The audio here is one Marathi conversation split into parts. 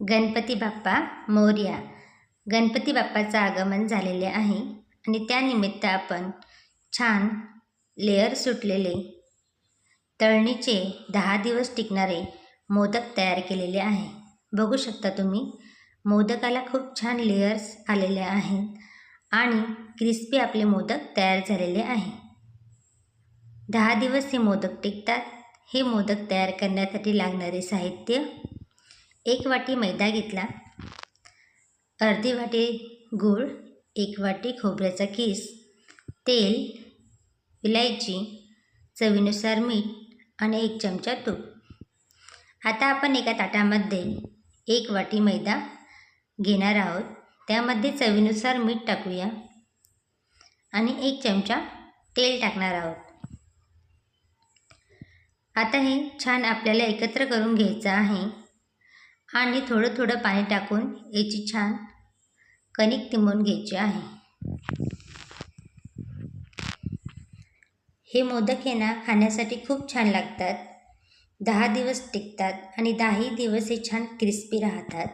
गणपती बाप्पा मोरया. गणपती बाप्पाचं आगमन झालेले आहे आणि त्यानिमित्त आपण छान लेअर सुटलेले तळणीचे दहा दिवस टिकणारे मोदक तयार केलेले आहे. बघू शकता तुम्ही मोदकाला खूप छान लेअर्स आलेले आहेत आणि क्रिस्पी आपले मोदक तयार झालेले आहे. दहा दिवस हे मोदक टिकतात. हे मोदक तयार करण्यासाठी लागणारे साहित्य एक वाटी मैदा घेतला. अर्धी वाटी गूळ एक वाटी खोबऱ्याचा किस तेल इलायची चवीनुसार मीठ आणि एक चमचा तूप. आता आपण एका ताटामध्ये एक वाटी मैदा घेणार आहोत. त्यामध्ये चवीनुसार मीठ टाकूया आणि एक चमचा तेल टाकणार आहोत. आता हे छान आपल्याला एकत्र करून घ्यायचं आहे. आणि थोडं थोडं पाणी टाकून याची छान कणिक तिंबून घ्यायची आहे. हे मोदक हे ना खाण्यासाठी खूप छान लागतात. दहा दिवस टिकतात आणि दहाही दिवस हे छान क्रिस्पी राहतात.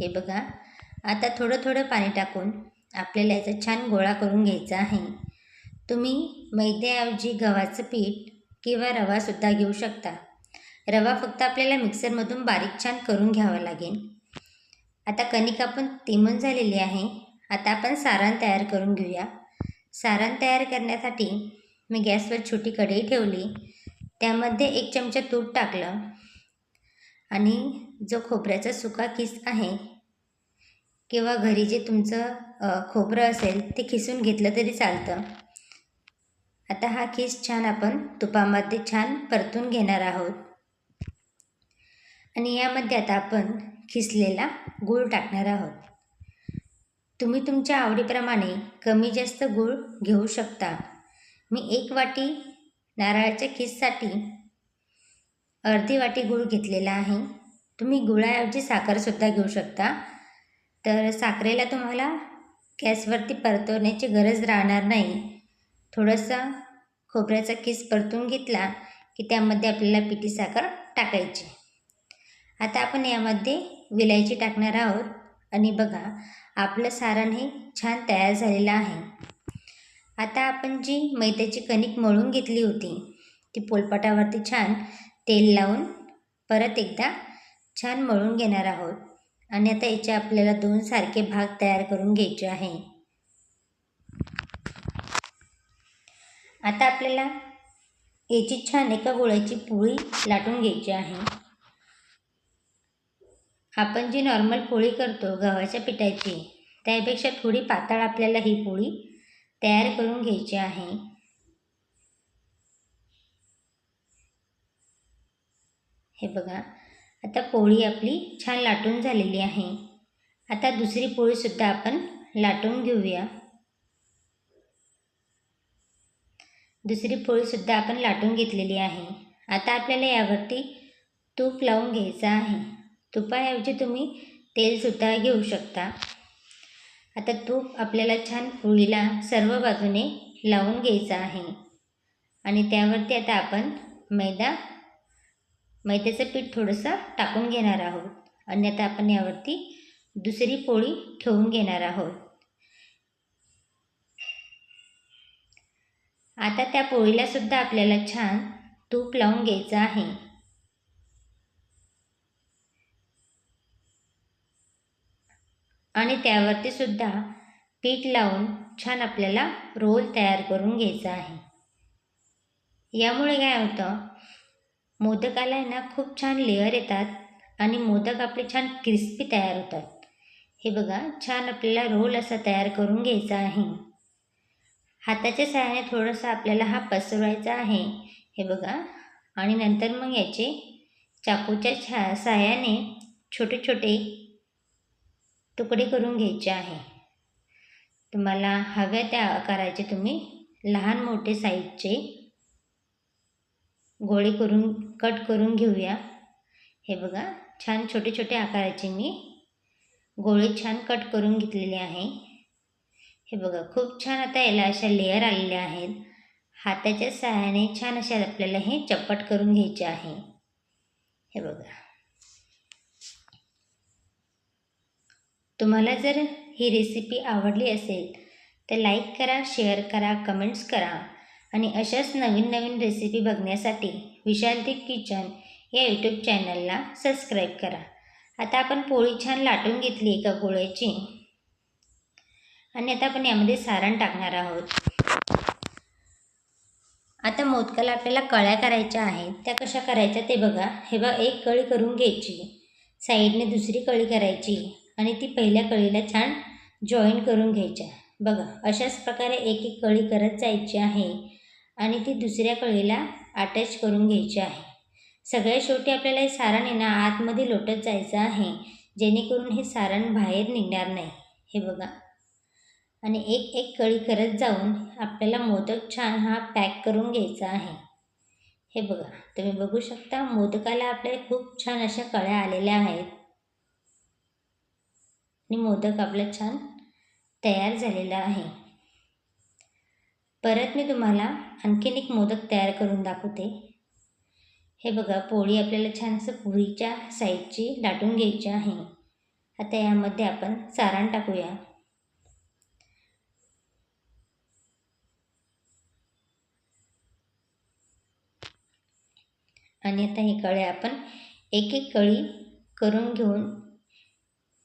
हे बघा आता थोडं थोडं पाणी टाकून आपल्याला याचा छान गोळा करून घ्यायचा आहे. तुम्ही मैद्याऐवजी गव्हाचं पीठ किंवा रवासुद्धा घेऊ शकता. रवा फक्त आपल्याला मिक्सरमधून बारीक छान करून घ्यावा लागेल. आता कणिक आपण तिमून झालेली आहे. आता आपण सारण तयार करून घेऊया. सारण तयार करण्यासाठी मी गॅसवर छोटी कढई ठेवली. त्यामध्ये एक चमचा तूप टाकलं. आणि जो खोबऱ्याचा सुका किस आहे किंवा घरी जे तुमचं खोबरं असेल ते खिसून घेतलं तरी चालतं. आता हा किस छान आपण तुपामध्ये छान परतून घेणार आहोत. आणि यामध्ये आता आपण खिसलेला गूळ टाकणार आहोत. तुम्ही तुमच्या आवडीप्रमाणे कमी जास्त गूळ घेऊ शकता. मी एक वाटी नारळाच्या खिससाठी अर्धी वाटी गूळ घेतलेला आहे. तुम्ही गुळाऐवजी साखरसुद्धा घेऊ शकता. तर साखरेला तुम्हाला गॅसवरती परतवण्याची गरज राहणार नाही. थोडंसं खोबऱ्याचा किस परतून घेतला की त्यामध्ये आपल्याला पिठी साखर टाकायची. आता आपण यामध्ये विलायची टाकणार आहोत. आणि बघा आपलं सारण हे छान तयार झालेलं आहे. आता आपण जी मैद्याची कणिक मळून घेतली होती ती पोलपाटावरती छान तेल लावून परत एकदा छान मळून घेणार आहोत. आणि आता याचे आपल्याला दोन सारखे भाग तयार करून घ्यायचे आहे. आता आपल्याला याची छान एका गोळ्याची पोळी लाटून घ्यायची आहे. आपण जी नॉर्मल पोळी करतो गव्हाच्या पिठाची त्यापेक्षा थोडी पातळ आपल्याला ही पोळी तयार करून घ्यायची आहे. हे बघा आता पोळी आपली छान लाटून झालेली आहे. आता दुसरी पोळीसुद्धा आपण लाटून घेऊया. दुसरी पोळीसुद्धा आपण लाटून घेतलेली आहे. आता आपल्याला यावरती तूप लावून घ्यायचं आहे. तुपाऐवजी तुम्ही तेलसुद्धा घेऊ शकता. आता तूप आपल्याला छान पोळीला सर्व बाजूने लावून घ्यायचं आहे. आणि त्यावरती आता आपण मैदा मैद्याचं पीठ थोडंसं टाकून घेणार आहोत. आणि आता आपण यावरती दुसरी पोळी ठेवून घेणार आहोत. आता त्या पोळीलासुद्धा आपल्याला छान तूप लावून घ्यायचं आहे. आणि त्यावरती सुद्धा पीठ लावून छान आपल्याला रोल तयार करून घ्यायचा आहे. यामुळे काय होतं मोदकाला ना खूप छान लेअर येतात आणि मोदक आपले छान क्रिस्पी तयार होतात. हे बघा छान आपल्याला रोल असा तयार करून घ्यायचा आहे. हाताच्या सहाय्याने थोडंसं आपल्याला हा पसरवायचा आहे हे बघा. आणि नंतर मग याचे चाकूच्या छा सहाय्याने छोटे छोटे तुकडे करून घ्यायचे आहे. तुम्हाला हव्या त्या आकाराचे तुम्ही लहान मोठे साईजचे गोळे करून कट करून घेऊया. हे बघा छान छोटे छोटे आकाराचे मी गोळे छान कट करून घेतलेले आहे. हे बघा खूप छान आता याला अशा लेअर आलेल्या आहेत. हाताच्या सहाय्याने छान अशा आपल्याला हे चपट करून घ्यायचे आहे. हे बघा. तुम्हाला जर ही रेसिपी आवडली असेल तर लाईक करा शेअर करा कमेंट्स करा. आणि अशाच नवीन नवीन रेसिपी बघण्यासाठी विशालदीप किचन या यूट्यूब चॅनलला सबस्क्राईब करा. आता आपण पोळी छान लाटून घेतली एका गोळ्याची आणि आता आपण यामध्ये सारण टाकणार आहोत. आता मोदकाला आपल्याला कळ्या करायच्या आहेत. त्या कशा करायच्या ते बघा. हे बघा एक कळी करून घ्यायची. साईडने दुसरी कळी करायची. आणि ती पहिल्या कळीला छान जॉईन करून घ्यायच्या. बघा अशाच प्रकारे एक एक कळी करत जायची आहे आणि ती दुसऱ्या कळीला अटॅच करून घ्यायची आहे. सगळ्या शेवटी आपल्याला हे सारण आहे ना आतमध्ये लोटत जायचं आहे जेणेकरून हे सारण बाहेर निघणार नाही. हे बघा. आणि एक एक कळी करत जाऊन आपल्याला मोदक छान हा पॅक करून घ्यायचा आहे. हे बघा तुम्ही बघू शकता मोदकाला आपल्या खूप छान अशा कळ्या आलेल्या आहेत. आणि मोदक आपला छान तयार झालेला आहे. परत मी तुम्हाला आणखीन एक मोदक तयार करून दाखवते. हे बघा पोळी आपल्याला छान असं पुरीच्या साईजची लाटून घ्यायची आहे. आता यामध्ये आपण सारण टाकूया. आणि आता ही कळे आपण एक एक कळी करून घेऊन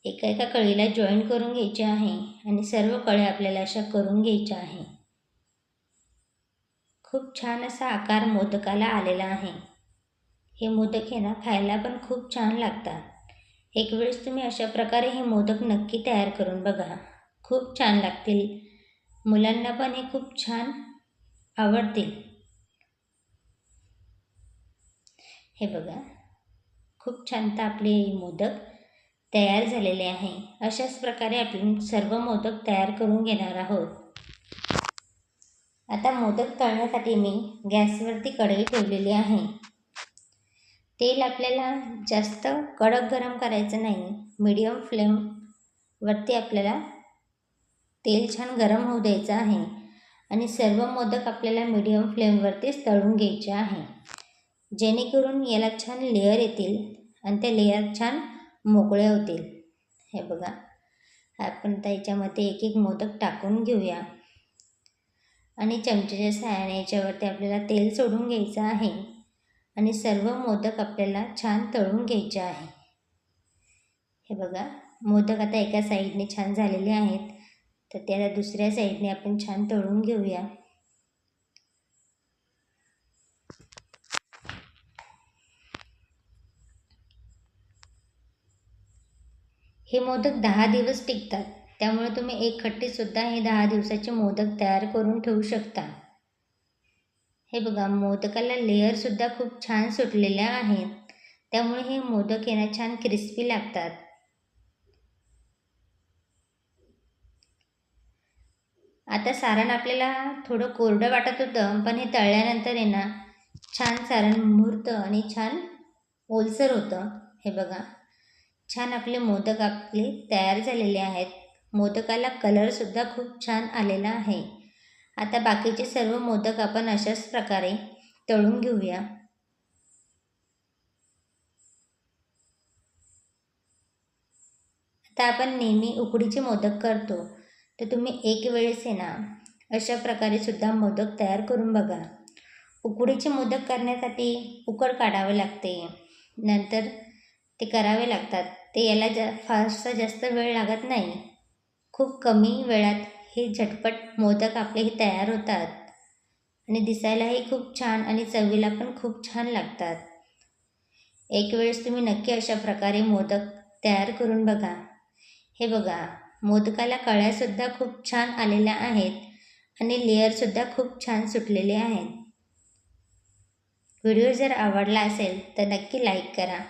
एका एका कळीला जॉईन करून घ्यायचे आहे आणि सर्व कळ्या आपल्याला अशा करून घ्यायच्या आहे. खूप छान असा आकार मोदकाला आलेला आहे. हे मोदक हे ना खायला पण खूप छान लागतात. एक वेळेस तुम्ही अशा प्रकारे हे मोदक नक्की तयार करून बघा. खूप छान लागतील. मुलांना पण हे खूप छान आवडतील. हे बघा. खूप छान तर आपले मोदक. तयार झालेले आहे. अशाच प्रकारे आपण सर्व मोदक तयार करून घेणार आहोत. आता मोदक तळण्यासाठी मी गॅसवरती कढई ठेवलेली आहे. तेल आपल्याला जास्त कडक गरम करायचं नाही. मीडियम फ्लेमवरती आपल्याला तेल छान गरम होऊ द्यायचं आहे. आणि सर्व मोदक आपल्याला मीडियम फ्लेमवरतीच तळून घ्यायचे आहे. जेणेकरून याला छान लेअर येतील आणि त्या लेअर छान मोकळे होतील. हे बघा. आपण त्याच्यामध्ये एक एक मोदक टाकून घेऊया. आणि चमच्याच्या सहाय्याने याच्यावरती आपल्याला तेल सोडून घ्यायचं आहे. आणि सर्व मोदक आपल्याला छान तळून घ्यायचे आहे. हे बघा. मोदक आता एका साईडने छान झालेले आहेत. तर त्याला दुसऱ्या साईडने आपण छान तळून घेऊया. हे मोदक दहा दिवस टिकतात. त्यामुळे तुम्ही एक खट्टीसुद्धा हे दहा दिवसाचे मोदक तयार करून ठेवू शकता. हे बघा मोदकाला लेअरसुद्धा खूप छान सुटलेल्या आहेत. त्यामुळे हे मोदक येणं छान क्रिस्पी लागतात. आता सारण आपल्याला थोडं कोरडं वाटत होतं पण हे तळल्यानंतर आहे ना छान सारण मुहूर्त आणि छान ओलसर होतं. हे बघा. छान आपले मोदक आपले तयार झालेले आहेत. मोदकाला कलरसुद्धा खूप छान आलेला आहे. आता बाकीचे सर्व मोदक आपण अशाच प्रकारे तळून घेऊया. आता आपण नेहमी उकडीचे मोदक करतो. तर तुम्ही एक वेळेस आहे ना अशा प्रकारे सुद्धा मोदक तयार करून बघा. उकडीचे मोदक करण्यासाठी उकड काढावे लागते. नंतर ते करावे लागतात. ते याला जा फारसा जास्त वेळ लागत नाही. खूप कमी वेळात हे झटपट मोदक आपले हे तयार होतात. आणि दिसायलाही खूप छान आणि चवीला पण खूप छान लागतात. एक वेळेस तुम्ही नक्की अशा प्रकारे मोदक तयार करून बघा. हे बघा मोदकाला कळ्यासुद्धा खूप छान आलेल्या आहेत आणि लेअरसुद्धा खूप छान सुटलेले आहेत. व्हिडिओ जर आवडला असेल तर नक्की लाईक करा.